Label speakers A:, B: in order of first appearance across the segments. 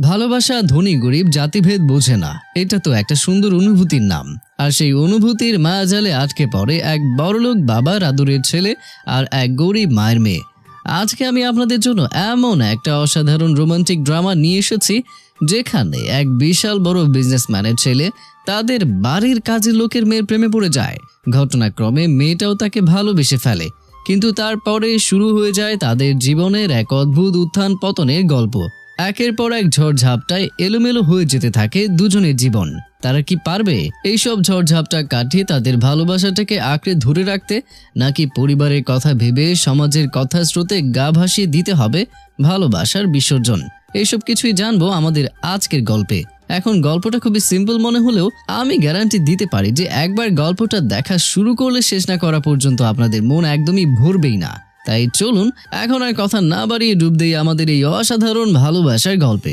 A: ভালোবাসা ধনী গরিব জাতিভেদ বোঝে না। এটা তো একটা সুন্দর অনুভূতির নাম। আর সেই অনুভূতির মায়াজালে আটকে পড়ে এক বড়লোক বাবার আদরের ছেলে আর এক গরিব মায়ের মেয়ে। আজকে আমি আপনাদের জন্য এমন একটা অসাধারণ রোমান্টিক ড্রামা নিয়ে এসেছি, যেখানে এক বিশাল বড় বিজনেসম্যানের ছেলে তাদের বাড়ির কাজের লোকের মেয়ের প্রেমে পড়ে যায়। ঘটনাক্রমে মেয়েটাও তাকে ভালোবেসে ফেলে। কিন্তু তারপরে শুরু হয়ে যায় তাদের জীবনের এক অদ্ভুত উত্থান পতনের গল্প। একের পর এক ঝড়ঝাপটায় এলোমেলো হয়ে যেতে থাকে দুজনের জীবন। তারা কি পারবে এইসব ঝড়ঝাপটা কাটিয়ে তাদের ভালোবাসাটাকে আঁকড়ে ধরে রাখতে, নাকি পরিবারের কথা ভেবে সমাজের কথা স্রোতে গা ভাসিয়ে দিতে হবে ভালোবাসার বিসর্জন? এইসব কিছুই জানব আমাদের আজকের গল্পে। এখন গল্পটা খুবই সিম্পল মনে হলেও আমি গ্যারান্টি দিতে পারি যে একবার গল্পটা দেখা শুরু করলে শেষ না করা পর্যন্ত আপনাদের মন একদমই ভরবেই না। তাই চলুন এখন আর কথা না বাড়িয়ে ডুব দেই আমাদের এই অসাধারণ ভালোবাসার গল্পে।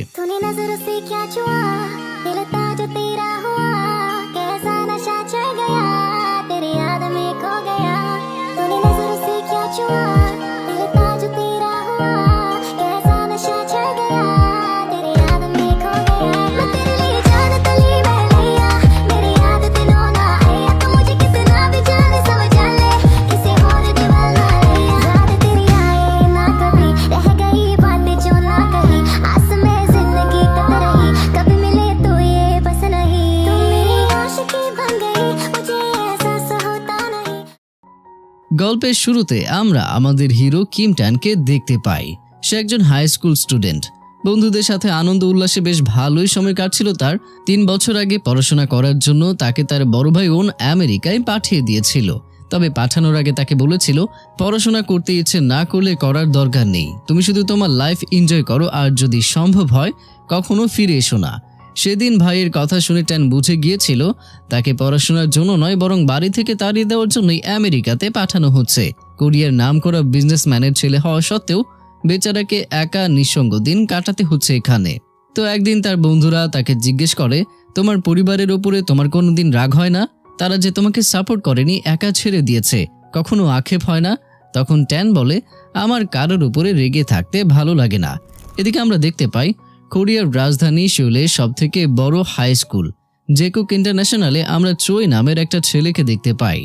A: গল্পের শুরুতে আমরা আমাদের হিরো কিম ট্যানকে দেখতে পাই। সে একজন হাই স্কুল স্টুডেন্ট বন্ধুদের সাথে আনন্দ উল্লাসে বেশ ভালোই সময় কাটছিল তার। তিন বছর আগে পড়াশোনা করার জন্য তাকে তার বড় ভাই ওন আমেরিকায় পাঠিয়ে দিয়েছিল। তবে পাঠানোর আগে তাকে বলেছিল, পড়াশোনা করতে ইচ্ছে না করলে করার দরকার নেই। তুমি শুধু তোমার লাইফ এনজয় করো, আর যদি সম্ভব হয়, কখনো ফিরে এসো না। সেদিন ভাইয়ের কথা শুনে ট্যান বুঝে গিয়েছিল, তাকে পড়াশোনার জন্য নয়, বরং বাড়ি থেকে তাড়িয়ে দেওয়ার জন্যই আমেরিকাতে পাঠানো হচ্ছে। কোরিয়ার নাম করা বিজনেসম্যানের ছেলে হওয়া সত্ত্বেও বেচারাকে একা নিঃসঙ্গ দিন কাটাতে হচ্ছে এখানে। তো একদিন তার বন্ধুরা তাকে জিজ্ঞেস করে, তোমার পরিবারের ওপরে তোমার কোনোদিন রাগ হয় না? তারা যে তোমাকে সাপোর্ট করেনি, একা ছেড়ে দিয়েছে। কখনো আক্ষেপ হয় না? তখন ট্যান বলে, আমার কারোর উপরে রেগে থাকতে ভালো লাগে না। এদিকে আমরা দেখতে পাই কোরিয়ার রাজধানী সিউলের সবথেকে বড় হাই স্কুল জেকুক ইন্টারন্যাশনালে আমরা চোই নামের একটা ছেলেকে দেখতে পাই।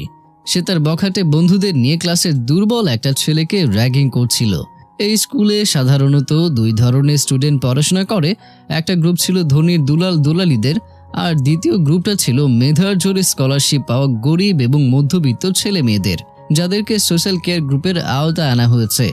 A: সে তার বখাটে বন্ধুদের নিয়ে ক্লাসের দুর্বল একটা ছেলেকে র্যাগিং করছিল। এই স্কুলে সাধারণত দুই ধরনের স্টুডেন্ট পড়াশোনা করে, একটা গ্রুপ ছিল ধনীর দুলাল দুলালিদের, আর দ্বিতীয় গ্রুপটা ছিল মেধার জোরে স্কলারশিপ পাওয়া গরিব এবং মধ্যবিত্ত ছেলে মেয়েদের যাদেরকে সোশ্যাল কেয়ার গ্রুপের আওতায় আনা হয়েছে।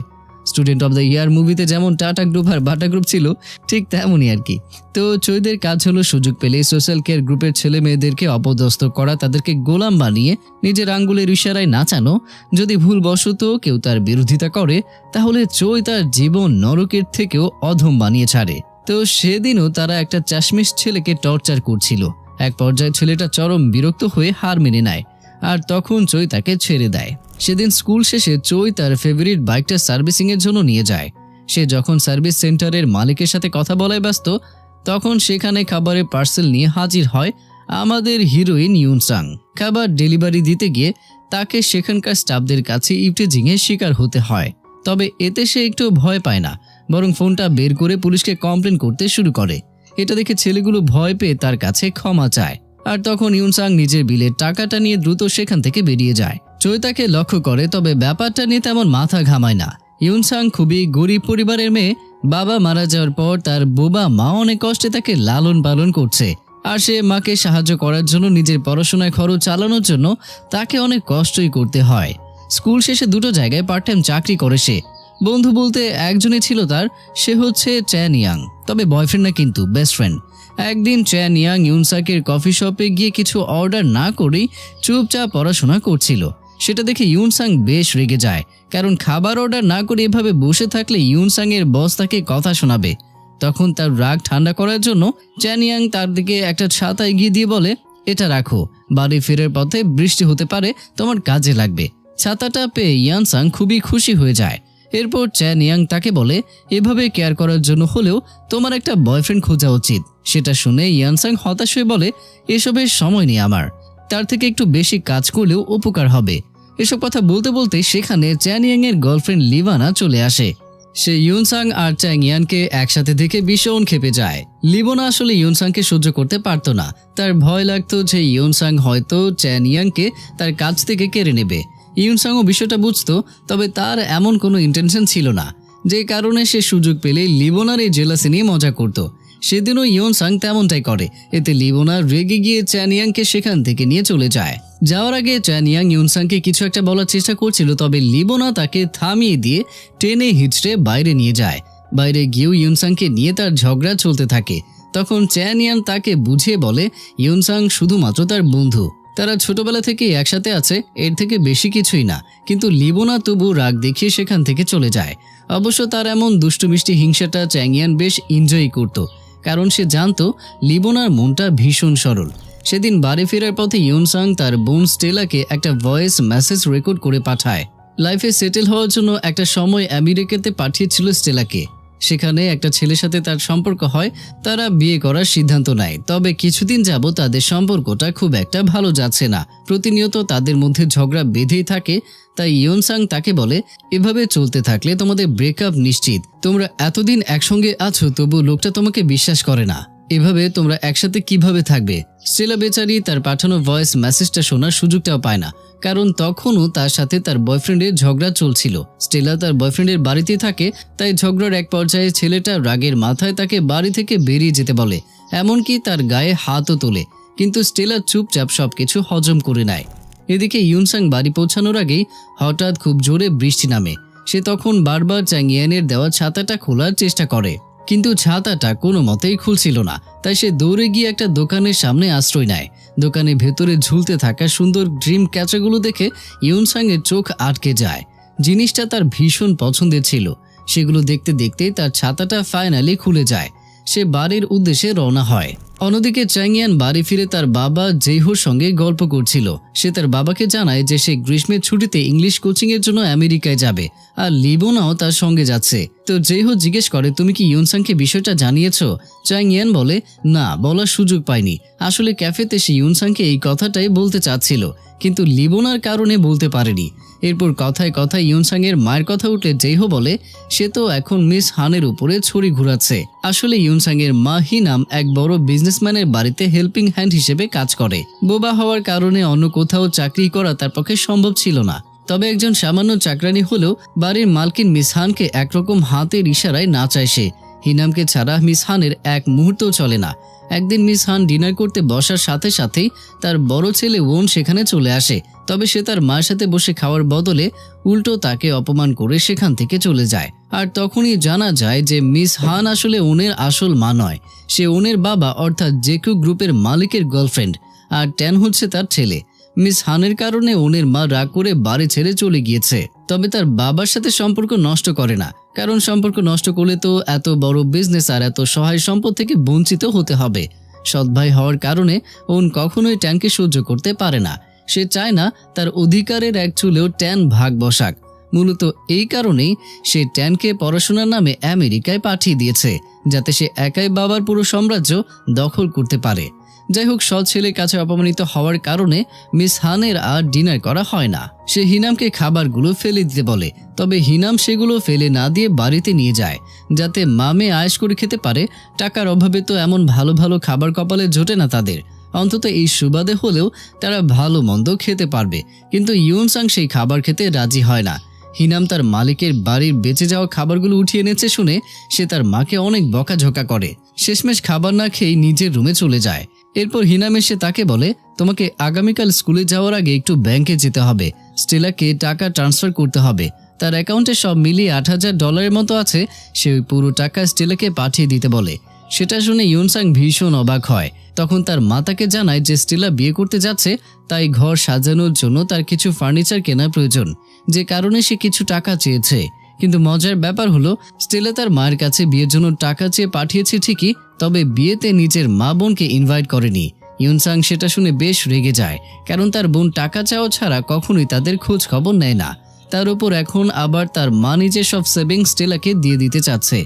A: স্টুডেন্ট অব দ্য ইয়ার মুভিতে যেমন টাটা গ্রুপ আর বাটা গ্রুপ ছিল, ঠিক তেমনই আর কি। তো চৈদের কাজ হলো সুযোগ পেলে সোশ্যাল কেয়ার গ্রুপের ছেলে মেয়েদেরকে অপদস্থ করা, তাদেরকে গোলাম বানিয়ে নিজের আঙ্গুলের ইশারায় নাচানো। যদি ভুলবশত কেউ তার বিরোধিতা করে, তাহলে চৈ তার জীবন নরকের থেকেও অধম বানিয়ে ছাড়ে। তো সেদিনও তারা একটা চাশমিশ ছেলেকে টর্চার করছিল। এক পর্যায়ে ছেলেটা চরম বিরক্ত হয়ে হার মেনে নেয়। আর তখন চৈ তাকে ছেড়ে দেয়। সেদিন স্কুল শেষে চৈ তার ফেভারিট বাইকটা সার্ভিসিং এর জন্য নিয়ে যায়। সে যখন সার্ভিস সেন্টারের মালিকের সাথে কথা বলায় ব্যস্ত, তখন সেখানে খাবারের পার্সেল নিয়ে হাজির হয় আমাদের হিরোইন ইউনসাং। খাবার ডেলিভারি দিতে গিয়ে তাকে সেখানকার স্টাফদের কাছে ইভটিজিংয়ের শিকার হতে হয়। তবে এতে সে একটু ভয় পায় না, বরং ফোনটা বের করে পুলিশকে কমপ্লেন করতে শুরু করে। এটা দেখে ছেলেগুলো ভয় পেয়ে তার কাছে ক্ষমা চায়। আর তখন ইউনসাং নিজের বিলের টাকাটা নিয়ে দ্রুত সেখান থেকে বেরিয়ে যায়। চৈতাকে লক্ষ্য করে, তবে ব্যাপারটা নিয়ে তেমন মাথা ঘামায় না। ইউনসাং খুবই গরিব পরিবারের মেয়ে। বাবা মারা যাওয়ার পর তার বোবা মা অনেক কষ্টে তাকে লালন পালন করছে। আর সে মাকে সাহায্য করার জন্য নিজের পড়াশোনায় খরচ চালানোর জন্য তাকে অনেক কষ্টই করতে হয়। স্কুল শেষে দুটো জায়গায় পার্ট টাইম চাকরি করে সে। বন্ধু বলতে একজনই ছিল তার, সে হচ্ছে চ্যান ইয়াং তবে বয়ফ্রেন্ড না কিন্তু বেস্ট ফ্রেন্ড। একদিন চ্যান ইয়াং ইউনসাকের কফি শপে গিয়ে কিছু অর্ডার না করেই চুপচাপ পড়াশোনা করছিল। সেটা দেখে ইউনসাং বেশ রেগে যায়, কারণ খাবার অর্ডার না করে এভাবে বসে থাকলে ইউনসাং এর বস তাকে কথা শোনাবে। তখন তার রাগ ঠান্ডা করার জন্য চ্যান ইয়াং তার দিকে একটা ছাতা এগিয়ে দিয়ে বলে, এটা রাখো, বাড়ি ফেরার পথে বৃষ্টি হতে পারে, তোমার কাজে লাগবে। ছাতাটা পেয়ে ইয়ানসাং খুবই খুশি হয়ে যায়। এরপর চ্যান ইয়াং তাকে বলে, এভাবে কেয়ার করার জন্য হলেও তোমার একটা বয়ফ্রেন্ড খোঁজা উচিত। সেটা শুনে ইয়ানসাং হতাশ হয়ে বলে, এসবের সময় নেই আমার। তার থেকে একটু বেশি কাজ করলেও উপকার হবে। এসব কথা বলতে বলতে সেখানে চ্যান ইয়াং এর গার্লফ্রেন্ড লিভানা চলে আসে। সে ইউনসাং আর চ্যাং ইয়ানকে একসাথে দেখে ভীষণ খেপে যায়। লিবোনা আসলে ইউনসাংকে সহ্য করতে পারতো না। তার ভয় লাগতো যে ইউনসাং হয়তো চ্যান ইয়াংকে তার কাছ থেকে কেড়ে নেবে। ইউনসাংও বিষয়টা বুঝতো, তবে তার এমন কোনো ইন্টেনশন ছিল না। যে কারণে সে সুযোগ পেলে লিবোনার এই জেলাসি নিয়ে মজা করত। সেদিনও ইয়নসাং তেমনটাই করে, এতে লিবোনা রেগে গিয়ে চ্যানিয়াংকে সেখান থেকে নিয়ে চলে যায়। যাওয়ার আগে চ্যানিয়াং ইউনসাংকে কিছু একটা বলার চেষ্টা করছিল, তবে লিবোনা তাকে থামিয়ে দিয়ে টেনে হিচড়ে বাইরে নিয়ে যায়। বাইরে গিয়েও ইউনসাংকে নিয়ে তার ঝগড়া চলতে থাকে। তখন চ্যানিয়ান তাকে বুঝিয়ে বলে, ইউনসাং শুধুমাত্র তার বন্ধু। তারা ছোটবেলা থেকে একসাথে আছে, এর থেকে বেশি কিছুই না। কিন্তু লিবোনা তবু রাগ দেখিয়ে সেখান থেকে চলে যায়। অবশ্য তার এমন দুষ্টু মিষ্টি হিংসাটা চ্যাংয়ান বেশ এনজয় করত, কারণ সে জানতো লিবোনার মনটা ভীষণ সরল। সেদিন বাড়ি ফেরার পথে ইউনসাং তার বোন স্টেলাকে একটা ভয়েস মেসেজ রেকর্ড করে পাঠায়। লাইফে সেটেল হওয়ার জন্য একটা সময় আমেরিকাতে পাঠিয়েছিল স্টেলাকে। সেখানে একটা ছেলের সাথে তার সম্পর্ক হয়, তারা বিয়ে করার সিদ্ধান্ত নেয়। তবে কিছুদিন যাব তাদের সম্পর্কটা খুব একটা ভালো যাচ্ছে না। প্রতিনিয়ত তাদের মধ্যে ঝগড়া বেঁধেই থাকে, তাই ইয়নসাং তাকে বলে, এভাবে চলতে থাকলে তোমাদের ব্রেকআপ নিশ্চিত। তোমরা এতদিন একসঙ্গে আছো, তবু লোকটা তোমাকে বিশ্বাস করে না। এভাবে তোমরা একসাথে কীভাবে থাকবে? স্টেলা বেচারি তার পাঠানো ভয়েস মেসেজটা শোনার সুযোগটাও পায় না। কারণ তখনও তার সাথে তার বয়ফ্রেন্ডের ঝগড়া চলছিল। স্টেলা তার বয়ফ্রেন্ডের বাড়িতে থাকে, তাই ঝগড়ার এক পর্যায়ে ছেলেটা রাগের মাথায় তাকে বাড়ি থেকে বেরিয়ে যেতে বলে। এমনকি তার গায়ে হাতও তোলে। কিন্তু স্টেলা চুপচাপ সবকিছু হজম করে নেয়। এদিকে ইউনসাং বাড়ি পৌঁছানোর আগেই হঠাৎ খুব জোরে বৃষ্টি নামে। সে তখন বারবার চ্যাংইয়ানের দেওয়া ছাতাটা খোলার চেষ্টা করে। কিন্তু ছাতাটা কোনো মতেই খুলছিল না, তাই সে দৌড়ে গিয়ে একটা দোকানের সামনে আশ্রয় নেয়। দোকানে ভেতরে ঝুলতে থাকা সুন্দর ড্রিম ক্যাচাগুলো দেখে ইউনসাংয়ের চোখ আটকে যায়। জিনিসটা তার ভীষণ পছন্দের ছিল। সেগুলো দেখতে দেখতেই তার ছাতাটা ফাইনালি খুলে যায়। সে বাড়ির উদ্দেশ্যে রওনা হয়। অন্যদিকে চ্যাংয়ান বাড়ি ফিরে তার বাবা জেইহোর সঙ্গে গল্প করছিল। সে তার বাবাকে জানায় যে সে গ্রীষ্মের ছুটিতে ইংলিশ কোচিংয়ের জন্য আমেরিকায় যাবে আর লিবোনাও তার সঙ্গে যাচ্ছে। তো জেইহো জিজ্ঞেস করে, তুমি কি ইউনসাংকে বিষয়টা জানিয়েছ? চ্যাংয়ান বলে, না, বলার সুযোগ পায়নি আসলে ক্যাফেতে সে ইউনসাংকে এই কথাটাই বলতে চাচ্ছিল। কিন্তু লিবোনার কারণে বলতে পারেনি। এরপর কথায় কথায় ইউনসাংয়ের মায়ের কথা উঠলে জেইহো বলে, সে তো এখন মিস হানের উপরে ছড়ি ঘুরাচ্ছে। আসলে ইউনসাংয়ের মা হিনাম এক বড় বিজনেসম্যানের বাড়িতে হেল্পিং হ্যান্ড হিসেবে কাজ করে। বোবা হওয়ার কারণে অন্য কোথাও চাকরি করা তার পক্ষে সম্ভব ছিল না। তবে একজন সামান্য চাকরানি হলেও বাড়ির মালকিন মিস হানকে একরকম হাতের ইশারায় নাচায় সে। হিনামকে ছাড়া মিস হানের এক মুহূর্তও চলে না। একদিন মিস হান ডিনার করতে বসার সাথে সাথেই তার বড় ছেলে ওন সেখানে চলে আসে, তবে সে তার মায়ের সাথে বসে খাওয়ার বদলে উল্টো তাকে অপমান করে সেখান থেকে চলে যায়। আর তখনই জানা যায় যে মিস হান আসলে ওনের আসল মা নয়, সে ওনের বাবা অর্থাৎ জেকু গ্রুপের মালিকের গার্লফ্রেন্ড, আর ট্যান হচ্ছে তার ছেলে। মিস হানের কারণে ওনের মা রাগ করে বাড়ি ছেড়ে চলে গিয়েছে। তবে তার বাবার সাথে সম্পর্ক নষ্ট করে না। কারণ সম্পর্ক নষ্ট করলে তো এত বড় বিজনেস আর এত সহায় সম্পদ থেকে বঞ্চিত হতে হবে। সৎ ভাই হওয়ার কারণে ওন কখনোই ট্যানকে সহ্য করতে পারে না। সে চায় না তার অধিকারের এক চুলেও ট্যান ভাগ বসাক। মূলত এই কারণেই সে ট্যানকে পড়াশোনার নামে আমেরিকায় পাঠিয়ে দিয়েছে, যাতে সে একাই বাবার পুরো সাম্রাজ্য দখল করতে পারে। যাই হোক সৎ ছেলের কাছে অপমানিত হওয়ার কারণে মিস হানের আর ডিনার করা হয় না। সে হিনামকে খাবারগুলো ফেলে দিতে বলে, তবে হিনাম সেগুলো ফেলে না দিয়ে বাড়িতে নিয়ে যায়, যাতে মামে আয়েস করে খেতে পারে। টাকার অভাবে তো এমন ভালো ভালো খাবার কপালে জোটে না তাদের। অন্তত এই সুবাদে হলেও তারা ভালো মন্দ খেতে পারবে, কিন্তু ইউনসাং সেই খাবার খেতে রাজি হয় না। হিনাম তার মালিকের বাড়ির বেঁচে যাওয়া খাবারগুলো উঠিয়ে এনেছে শুনে সে তার মাকে অনেক বকাঝোকা করে। শেষমেশ খাবার না খেয়ে নিজের রুমে চলে যায়। এরপর হিনাম এসে তাকে বলে, তোমাকে আগামীকাল স্কুলে যাওয়ার আগে একটু ব্যাংকে যেতে হবে। স্টেলাকে টাকা ট্রান্সফার করতে হবে। তার অ্যাকাউন্টে সব মিলিয়ে আট হাজার ডলারের মতো আছে। সে ওই পুরো টাকা স্টেলাকে পাঠিয়ে দিতে বলে। সেটা শুনে ইউনসাং ভীষণ অবাক হয়। তখন তার মাতাকে জানায় যে স্টেলা বিয়ে করতে যাচ্ছে, তাই ঘর সাজানোর জন্য তার কিছু ফার্নিচার কেনা প্রয়োজন। যে কারণে সে কিছু টাকা চেয়েছে। কিন্তু মজার ব্যাপার হলো, স্টেলা তার মায়ের কাছে বিয়ের জন্য টাকা চেয়ে পাঠিয়েছে ঠিকই, তবে বিয়েতে নিজের মা বোনকে ইনভাইট করেনি। ইউনসাং সেটা শুনে বেশ রেগে যায়, কারণ তার বোন টাকা চাওয়া ছাড়া কখনোই তাদের খোঁজ খবর নেয় না। তার উপর এখন আবার তার মা নিজের সব সেভিংস স্টেলাকে দিয়ে দিতে চাচ্ছে।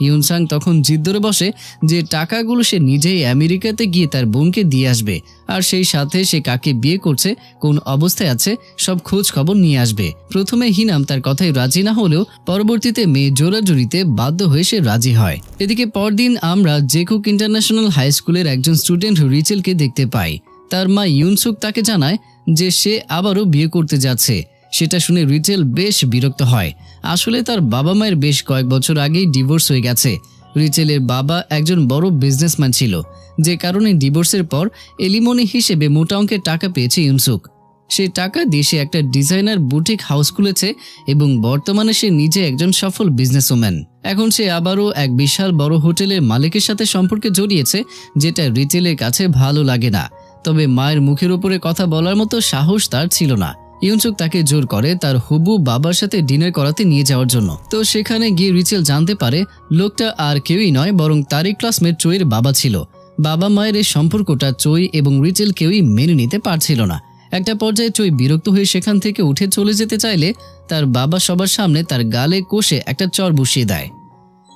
A: ইউনসাং তখন জিদ ধরে বসে যে টাকাগুলো সে নিজেই আমেরিকাতে গিয়ে তার বোনকে দিয়ে আসবে, আর সেই সাথে সে কাকে বিয়ে করছে, কোন অবস্থায় আছে, সব খোঁজ খবর নিয়ে আসবে। প্রথমে হিনাম তার কথায় রাজি না হলেও পরবর্তীতে মেয়ে জোরাজুরিতে বাধ্য হয়ে সে রাজি হয়। এদিকে পরদিন আমরা জেকুক ইন্টারন্যাশনাল হাই স্কুলের একজন স্টুডেন্ট রিচেলকে দেখতে পাই। তার মা ইউনসুক তাকে জানায় যে সে আবারও বিয়ে করতে যাচ্ছে। সেটা শুনে রিচেল বেশ বিরক্ত হয়। আসলে তার বাবা মায়ের বেশ কয়েক বছর আগেই ডিভোর্স হয়ে গেছে। রিচেলের বাবা একজন বড় বিজনেসম্যান ছিল। যে কারণে ডিভোর্সের পর এলিমনি হিসেবে মোটা অঙ্কের টাকা পেয়েছে ইউনসুক। সেই টাকা দিয়ে সে একটা ডিজাইনার বুটিক হাউস খুলেছে এবং বর্তমানে সে নিজে একজন সফল বিজনেসওম্যান এখন সে আবারও এক বিশাল বড় হোটেলের মালিকের সাথে সম্পর্কে জড়িয়েছে, যেটা রিচেলের কাছে ভালো লাগে না। তবে মায়ের মুখের উপরে কথা বলার মতো সাহস তার ছিল না। ইউনসুক তাকে জোর করে তার হবু বাবার সাথে ডিনার করাতে নিয়ে যাওয়ার জন্য। তো সেখানে গিয়ে রিচেল জানতে পারে, লোকটা আর কেউই নয়, বরং তারই ক্লাসমেট চইয়ের বাবা ছিল। বাবা মায়ের এই সম্পর্কটা চই এবং রিচেল কেউই মেনে নিতে পারছিল না। একটা পর্যায়ে চই বিরক্ত হয়ে সেখান থেকে উঠে চলে যেতে চাইলে তার বাবা সবার সামনে তার গালে কষে একটা চর বসিয়ে দেয়।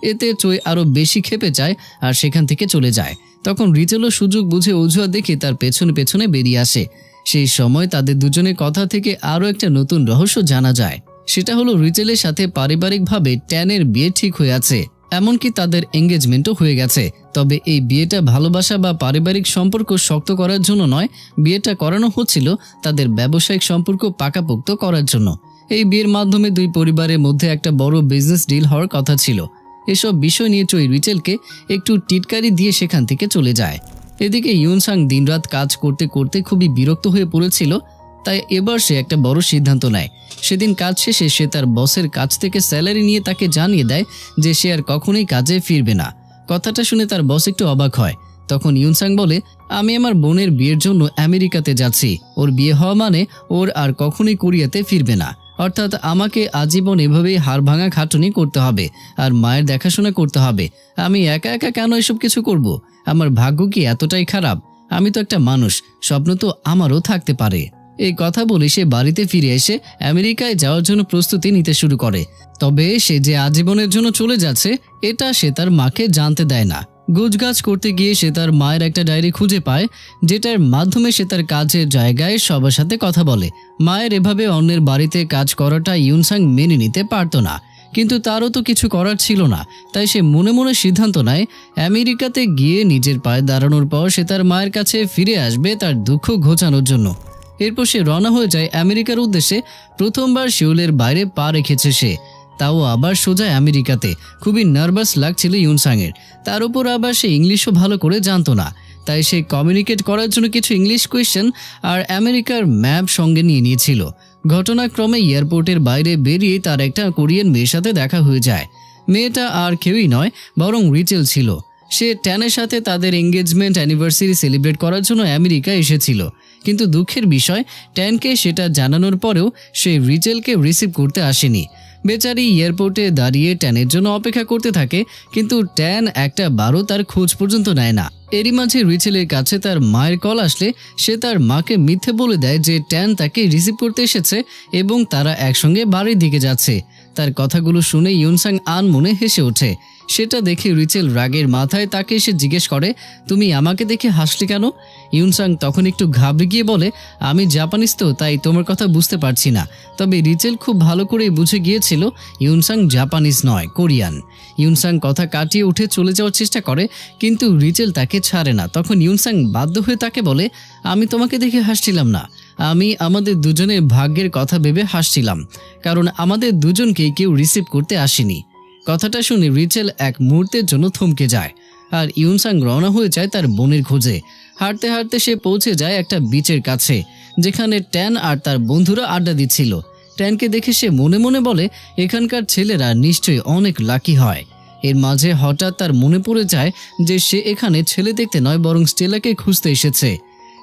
A: এতে চই আরও বেশি খেপে যায় আর সেখান থেকে চলে যায়। তখন রিচেলও সুযোগ বুঝে অজুহাত দেখে তার পেছনে পেছনে বেরিয়ে আসে। সেই সময় তাদের দুজনের কথা থেকে আরও একটা নতুন রহস্য জানা যায়। সেটা হলো রিচেলের সাথে পারিবারিকভাবে ট্যানের বিয়ে ঠিক হয়ে আছে, এমনকি তাদের এঙ্গেজমেন্টও হয়ে গেছে। তবে এই বিয়েটা ভালোবাসা বা পারিবারিক সম্পর্ক শক্ত করার জন্য নয়, বিয়েটা করানো হচ্ছিল তাদের ব্যবসায়িক সম্পর্ক পাকাপোক্ত করার জন্য। এই বিয়ের মাধ্যমে দুই পরিবারের মধ্যে একটা বড় বিজনেস ডিল হওয়ার কথা ছিল। এসব বিষয় নিয়ে চই রিচেলকে একটু টিটকারি দিয়ে সেখান থেকে চলে যায়। এদিকে ইউনসাং দিনরাত কাজ করতে করতে খুবই বিরক্ত হয়ে পড়েছিল, তাই এবার সে একটা বড় সিদ্ধান্ত নেয়। সেদিন কাজ শেষে সে তার বসের কাছ থেকে স্যালারি নিয়ে তাকে জানিয়ে দেয় যে সে আর কখনোই কাজে ফিরবে না। কথাটা শুনে তার বস একটু অবাক হয়। তখন ইউনসাং বলে, আমি আমার বোনের বিয়ের জন্য আমেরিকাতে যাচ্ছি। ওর বিয়ে হওয়া মানে ওর আর কখনোই কোরিয়াতে ফিরবে না। অর্থাৎ আমাকে আজীবন এভাবেই হাড় ভাঙা খাটুনি করতে হবে আর মায়ের দেখাশোনা করতে হবে। আমি একা একা কেন এসব কিছু করব? আমার ভাগ্য কি এতটাই খারাপ? আমি তো একটা মানুষ, স্বপ্ন তো আমারও থাকতে পারে। এই কথা বলে সে বাড়িতে ফিরে এসে আমেরিকায় যাওয়ার জন্য প্রস্তুতি নিতে শুরু করে। তবে সে যে আজীবনের জন্য চলে যাচ্ছে, এটা সে তার মাকে জানতে দেয় না। গুজগাছ করতে গিয়ে সে তার মায়ের একটা ডায়েরি খুঁজে পায়, যেটার মাধ্যমে সে তার কাজের জায়গায় সবার সাথে কথা বলে। মায়ের এভাবে অন্যের বাড়িতে কাজ করাটা ইউনসাং মেনে নিতে পারত না। কিন্তু তারও তো কিছু করার ছিল না। তাই সে মনে মনে সিদ্ধান্ত নেয়, আমেরিকাতে গিয়ে নিজের পায়ে দাঁড়ানোর পর সে তার মায়ের কাছে ফিরে আসবে তার দুঃখ ঘোচানোর জন্য। এরপর সে রওনা হয়ে যায় আমেরিকার উদ্দেশ্যে। প্রথমবার শিউলের বাইরে পা রেখেছে সে। তাও আবার সোজা আমেরিকাতে। খুবই নার্ভাস লাগছিল ইউনসাংয়ের। তার উপর আবার সে ইংলিশও ভালো করে জানতো না। তাই সে কমিউনিকেট করার জন্য কিছু ইংলিশ কোয়েশ্চেন আর আমেরিকার ম্যাপ সঙ্গে নিয়ে নিয়েছিল। ঘটনাক্রমে এয়ারপোর্টের বাইরে বেরিয়ে তার একটা কোরিয়ান মেয়ের সাথে দেখা হয়ে যায়। মেয়েটা আর কেউই নয়, বরং রিচেল ছিল। সে ট্যানের সাথে তাদের এঙ্গেজমেন্ট অ্যানিভার্সারি সেলিব্রেট করার জন্য আমেরিকা এসেছিল। কিন্তু দুঃখের বিষয়, ট্যানকে সেটা জানানোর পরেও সে রিচেলকে রিসিভ করতে আসেনি। বেচারি এয়ারপোর্টে দাঁড়িয়ে ট্যানের জন্য অপেক্ষা করতে থাকে, কিন্তু ট্যান একটা বারো তার খোঁজ পর্যন্ত নেয় না। এরই মাঝে রিচেলের কাছে তার মায়ের কল আসলে, সে তার মাকে মিথ্যে বলে দেয় যে ট্যান তাকে রিসিভ করতে এসেছে এবং তারা একসঙ্গে বাড়ির দিকে যাচ্ছে। তার কথাগুলো শুনে ইউনসাং আন মনে হেসে ওঠে। সেটা দেখে রিচেল রাগের মাথায় তাকে এসে জিজ্ঞেস করে, তুমি আমাকে দেখে হাসলে কেন? ইউনসাং তখন একটু ঘাবড়ে গিয়ে বলে, আমি জাপানিজ তো, তাই তোমার কথা বুঝতে পারছি না। তবে রিচেল খুব ভালো করেই বুঝে গিয়েছিল, ইউনসাং জাপানিজ নয়, কোরিয়ান। ইউনসাং কথা কাটিয়ে উঠে চলে যাওয়ার চেষ্টা করে, কিন্তু রিচেল তাকে ছাড়ে না। তখন ইউনসাং বাধ্য হয়ে তাকে বলে, আমি তোমাকে দেখে হাসছিলাম না। আমি আমাদের দুজনের ভাগ্যের কথা ভেবে হাসছিলাম। কারণ আমাদের দুজনকেই কেউ রিসিভ করতে আসেনি। কথাটা শুনে রিচেল এক মুহূর্তের জন্য থমকে যায় আর ইউনসাং রওনা হয়ে যায় তার বোনের খোঁজে। হাঁটতে হাঁটতে সে পৌঁছে যায় একটা বিচের কাছে, যেখানে ট্যান আর তার বন্ধুরা আড্ডা দিচ্ছিল। ট্যানকে দেখে সে মনে মনে বলে, এখানকার ছেলেরা নিশ্চয়ই অনেক লাকি হয়। এর মাঝে হঠাৎ তার মনে পড়ে যায় যে সে এখানে ছেলে দেখতে নয়, বরং স্টেলাকে খুঁজতে এসেছে।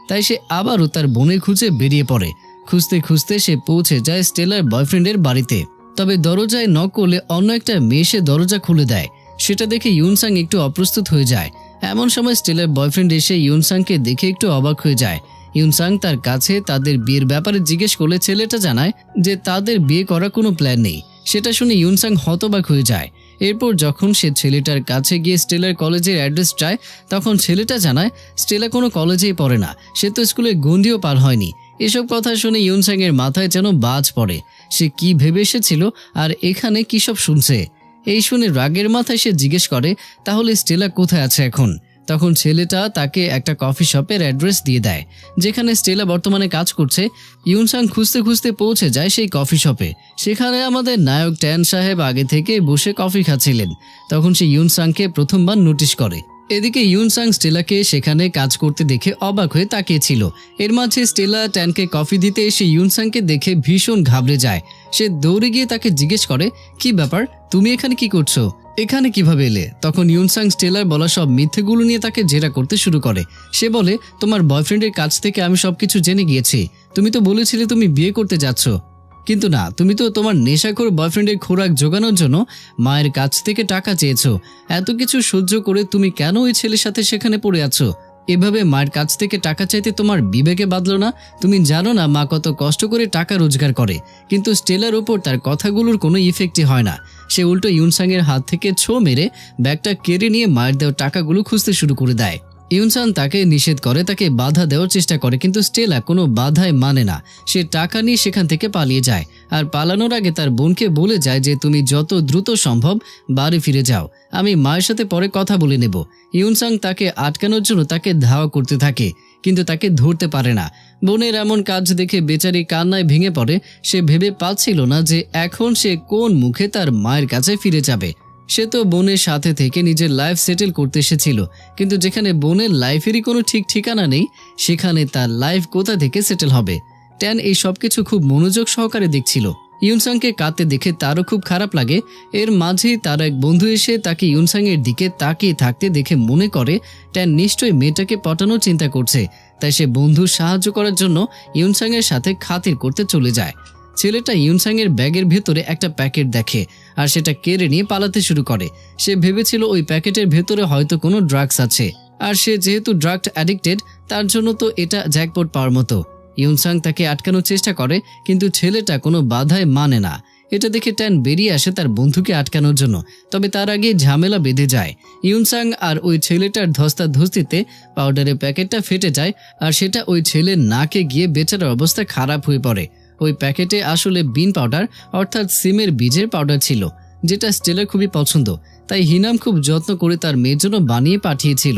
A: তাই সে আবারও তার বোনের খুঁজে বেরিয়ে পড়ে। খুঁজতে খুঁজতে সে পৌঁছে যায় স্টেলার বয়ফ্রেন্ডের বাড়িতে। তবে দরজায় নক করলে অন্য একটা মেয়ে দরজা খুলে দেয়। সেটা দেখে ইউনসাং একটু অপ্রস্তুত হয়ে যায়। এমন সময় স্টেলার বয়ফ্রেন্ড এসে ইউনসাংকে দেখে একটু অবাক হয়ে যায়। ইউনসাং তার কাছে তাদের বিয়ের ব্যাপারে জিজ্ঞেস করলে ছেলেটা জানায় যে তাদের বিয়ে করার কোনো প্ল্যান নেই। সেটা শুনে ইউনসাং হতবাক হয়ে যায়। এরপর যখন সে ছেলেটার কাছে গিয়ে স্টেলার কলেজের অ্যাড্রেস চায়, তখন ছেলেটা জানায়, স্টেলা কোনো কলেজেই পড়ে না। সে তো স্কুলে গন্ডিও পার হয়নি। এসব কথা শুনে ইউনসাং এর মাথায় যেন বাজ পড়ে। সে কি ভেবে এসেছিল আর এখানে কি সব শুনছে? এই শুনে রাগের মাথায় সে জিজ্ঞেস করে, তাহলে স্টেলা কোথায় আছে এখন? তখন ছেলেটা তাকে একটা কফি শপের অ্যাড্রেস দিয়ে দেয়, যেখানে স্টেলা বর্তমানে কাজ করছে। ইউনসাং খুঁজতে খুঁজতে পৌঁছে যায় সেই কফি শপে। সেখানে আমাদের নায়ক ট্যান সাহেব আগে থেকে বসে কফি খাচ্ছিলেন। তখন সে ইউনসাংকে প্রথমবার নোটিশ করে। এদিকে ইউনসাং স্টেলাকে সেখানে কাজ করতে দেখে অবাক হয়ে তাকিয়েছিল। এর মাঝে স্টেলা ট্যানকে কফি দিতে এসে ইউনসাংকে দেখে ভীষণ ঘাবড়ে যায়। সে দৌড়ে গিয়ে তাকে জিজ্ঞেস করে, কি ব্যাপার? তুমি এখানে কি করছ? এখানে কীভাবে এলে? তখন ইউনসাং স্টেলার বলা সব মিথ্যেগুলো নিয়ে তাকে জেরা করতে শুরু করে। সে বলে, তোমার বয়ফ্রেন্ডের কাছ থেকে আমি সবকিছু জেনে গিয়েছি। তুমি তো বলেছিলে তুমি বিয়ে করতে যাচ্ছ। কিন্তু না, তুমি তো তোমার নেশাখোর বয়ফ্রেন্ডের খোরাক জোগানোর জন্য মায়ের কাছ থেকে টাকা চেয়েছো। এত কিছু সহ্য করে তুমি কেন ওই ছেলের সাথে সেখানে পড়ে আছো? এভাবে মায়ের কাছ থেকে টাকা চাইতে তোমার বিবেকে বাঁধলো না? তুমি জানো না মা কত কষ্ট করে টাকা রোজগার করে, কিন্তু স্টেলার ওপর তার কথাগুলোর কোনো ইফেক্টই হয় না। সে উল্টো ইউনসাংয়ের হাত থেকে ছো মেরে ব্যাগটা কেড়ে নিয়ে মায়ের দেওয়া টাকাগুলো খুঁজতে শুরু করে দেয়। ইউনসান তাকে নিষেধ করে, তাকে বাধা দেওয়ার চেষ্টা করে, কিন্তু স্টেলা কোনো বাধায় মানে না। সে টাকা নিয়ে সেখান থেকে পালিয়ে যায়। আর পালানোর আগে তার বোনকে বলে যায় যে, তুমি যত দ্রুত সম্ভব বাড়ি ফিরে যাও। আমি মায়ের সাথে পরে কথা বলে নেব। ইউনসাং তাকে আটকানোর জন্য তাকে ধাওয়া করতে থাকে, কিন্তু তাকে ধরতে পারে না। বোনের এমন কাজ দেখে বেচারি কান্নায় ভেঙে পড়ে। সে ভেবে পাচ্ছিল না যে, এখন সে কোন মুখে তার মায়ের কাছে ফিরে যাবে। সে তো বোনের সাথে থেকে নিজের লাইফ সেটেল করতে এসেছিল। কিন্তু যেখানে বোনের লাইফেরই কোনো ঠিক ঠিকানা নেই, সেখানে তার লাইফ কোথা থেকে সেটেল হবে? ট্যান এই সব কিছু খুব মনোযোগ সহকারে দেখছিল। ইউনসাংকে কাঁদতে দেখে তারও খুব খারাপ লাগে। এর মাঝেই তার এক বন্ধু এসে তাকে ইউনসাংয়ের দিকে তাকিয়ে থাকতে দেখে মনে করে, ট্যান নিশ্চয়ই মেয়েটাকে পটানোর চিন্তা করছে। তাই সে বন্ধু সাহায্য করার জন্য ইউনসাংয়ের সাথে খাতির করতে চলে যায়। ছেলেটা ইউনসাংয়ের ব্যাগের ভেতরে একটা প্যাকেট দেখে আর সেটা কেড়ে নিয়ে পালাতে শুরু করে। সে ভেবেছিল ওই প্যাকেটের ভেতরে হয়তো কোনো ড্রাগস আছে। আর সে যেহেতু ড্রাগ অ্যাডিক্টেড, তার জন্য তো এটা জ্যাকপট পাওয়ার মতো। ইউনসাং তাকে আটকানোর চেষ্টা করে, কিন্তু ছেলেটা কোনো বাধায় মানে না। এটা দেখে ট্যান বেরিয়ে আসে তার বন্ধুকে আটকানোর জন্য, তবে তার আগে ঝামেলা বেঁধে যায়। ইউনসাং আর ওই ছেলেটার ধস্তা ধস্তিতে পাউডারের প্যাকেটটা ফেটে যায়, আর সেটা ওই ছেলের নাকে গিয়ে বেচারার অবস্থা খারাপ হয়ে পড়ে। ওই প্যাকেটে আসলে বিন পাউডার, অর্থাৎ সিমের বীজের পাউডার ছিল, যেটা স্টেলের খুবই পছন্দ। তাই হিনাম খুব যত্ন করে তার মেয়ের জন্য বানিয়ে পাঠিয়েছিল।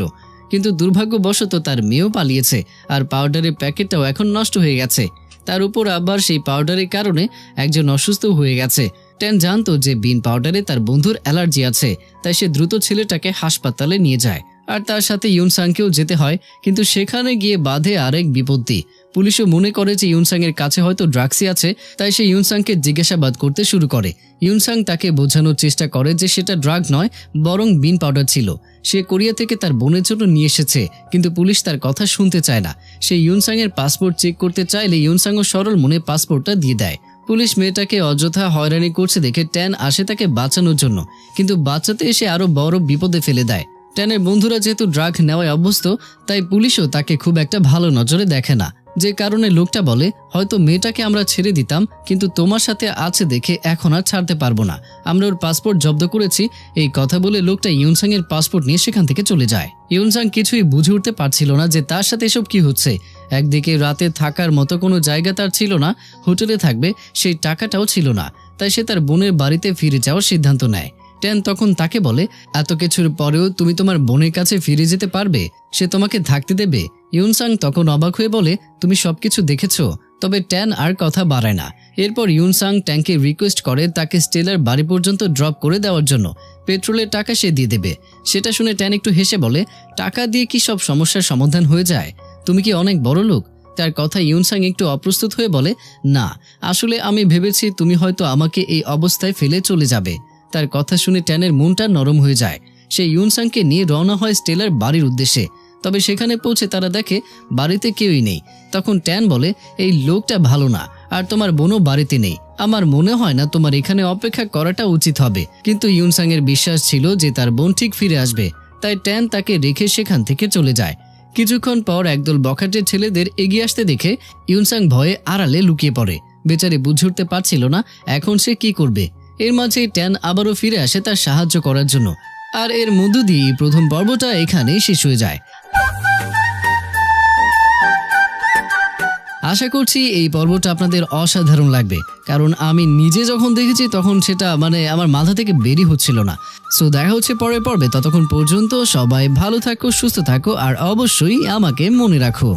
A: কিন্তু দুর্ভাগ্যবশত তার মেয়েও পালিয়েছে, আর পাউডারের প্যাকেটটাও এখন নষ্ট হয়ে গেছে। তার উপর আবার সেই পাউডারের কারণে একজন অসুস্থ হয়ে গেছে। ট্যান জানতো যে বিন পাউডারে তার বন্ধুর অ্যালার্জি আছে, তাই সে দ্রুত ছেলেটাকে হাসপাতালে নিয়ে যায়। আর তার সাথে ইউনসাংকেও যেতে হয়, কিন্তু সেখানে গিয়ে বাধে আরেক বিপত্তি। পুলিশও মনে করে যে ইউনসাং এর কাছে হয়তো ড্রাগসই আছে, তাই সে ইউনসাংকে জিজ্ঞাসাবাদ করতে শুরু করে। ইউনসাং তাকে বোঝানোর চেষ্টা করে যে সেটা ড্রাগ নয়, বরং বিন পাউডার ছিল। সে কোরিয়া থেকে তার বোনের জন্য নিয়ে এসেছে, কিন্তু পুলিশ তার কথা শুনতে চায় না। সে ইউনসাং এর পাসপোর্ট চেক করতে চাইলে ইউনসাংও সরল মনে পাসপোর্টটা দিয়ে দেয়। পুলিশ মেয়েটাকে অযথা হয়রানি করছে দেখে ট্যান আসে তাকে বাঁচানোর জন্য, কিন্তু বাঁচাতে এসে আরও বড় বিপদে ফেলে দেয়। ট্যানের বন্ধুরা যেহেতু ড্রাগ নেওয়ায় অভ্যস্ত, তাই পুলিশও তাকে খুব একটা ভালো নজরে দেখে না। যে কারণে লোকটা বলে, হয়তো মেয়েটাকে আমরা ছেড়ে দিতাম, কিন্তু তোমার সাথে আছে দেখে এখন আর ছাড়তে পারব না। আমরা ওর পাসপোর্ট জব্দ করেছি। এই কথা বলে লোকটা ইউনসাং এর পাসপোর্ট নিয়ে সেখান থেকে চলে যায়। ইউনসাং কিছুই বুঝে উঠতে পারছিল না যে তার সাথে এসব কি হচ্ছে। একদিকে রাতে থাকার মতো কোনো জায়গা তার ছিল না, হোটেলে থাকবে, সেই টাকাটাও ছিল না। তাই সে তার বোনের বাড়িতে ফিরে যাওয়ার সিদ্ধান্ত নেয়। ট্যান তখন তাকে বলে, এত কিছুর পরেও তুমি তোমার বোনের কাছে ফিরে যেতে পারবে? সে তোমাকে থাকতে দেবে? ইউনসাং তখন অবাক হয়ে বলে, তুমি সবকিছু দেখেছ, তবে ট্যান আর কথা বাড়ায় না। এরপর ইউনসাং ট্যাঙ্কে রিকোয়েস্ট করে তাকে স্টেলার বাড়ি পর্যন্ত ড্রপ করে দেওয়ার জন্য। পেট্রোলের টাকা সে দিয়ে দেবে। সেটা শুনে ট্যান একটু হেসে বলে, টাকা দিয়ে কি সব সমস্যার সমাধান হয়ে যায়? তুমি কি অনেক বড় লোক? তার কথা ইউনসাং একটু অপ্রস্তুত হয়ে বলে, না, আসলে আমি ভেবেছি তুমি হয়তো আমাকে এই অবস্থায় ফেলে চলে যাবে। তার কথা শুনে ট্যানের মনটা নরম হয়ে যায়। সে ইউনসাংকে নিয়ে রওনা হয় স্টেলার বাড়ির উদ্দেশ্যে। তবে সেখানে পৌঁছে তারা দেখে বাড়িতে কেউই নেই। তখন ট্যান বলে, এই লোকটা ভালো না, আর তোমার বোনও বাড়িতে নেই। আমার মনে হয় না তোমার এখানে অপেক্ষা করাটা উচিত হবে। কিন্তু ইউনসাং এর বিশ্বাস ছিল যে তার বোন ঠিক ফিরে আসবে। তাই ট্যান তাকে রেখে সেখান থেকে চলে যায়। কিছুক্ষণ পর একদল বখাটের ছেলেদের এগিয়ে আসতে দেখে ইউনসাং ভয়ে আড়ালে লুকিয়ে পড়ে। বেচারে বুঝে উঠতে পারছিল না, এখন সে কি করবে। এর মাঝে ট্যান আবারও ফিরে আসে তার সাহায্য করার জন্য। আর এর মধ্য দিয়ে প্রথম পর্বটা এখানে শেষ হয়ে যায়। আশা করছি এই পর্বটা আপনাদের অসাধারণ লাগবে, কারণ আমি নিজে যখন দেখেছি তখন সেটা মানে আমার মাথা থেকে বেরি হচ্ছিল না। সো দেখা হচ্ছে পরের পর্বে, ততক্ষণ পর্যন্ত সবাই ভালো থাকো, সুস্থ থাকো, আর অবশ্যই আমাকে মনে রাখো।